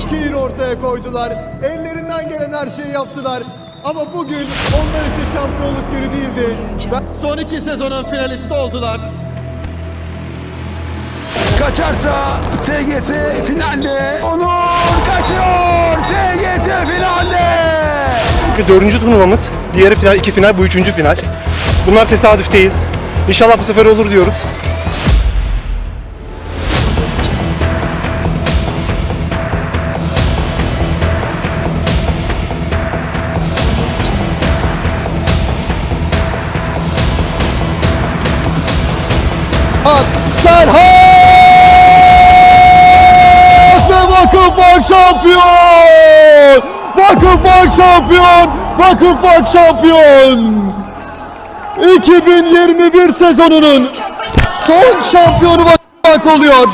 çok iyi ortaya koydular. Ellerinden gelen her şeyi yaptılar. Ama bugün onlar için şampiyonluk günü değildi. Ben- Son iki sezonun finalisti oldular. Kaçarsa SGS finalde. Onur kaçıyor. SGS finalde. Bir dördüncü turnuvamız. Bir yarı final, iki final, bu üçüncü final. Bunlar tesadüf değil. İnşallah bu sefer olur diyoruz. Serhat! Ve Vakıfbank şampiyon! Vakıfbank şampiyon! Vakıfbank şampiyon! 2021 sezonunun son şampiyonu Vakıfbank oluyor.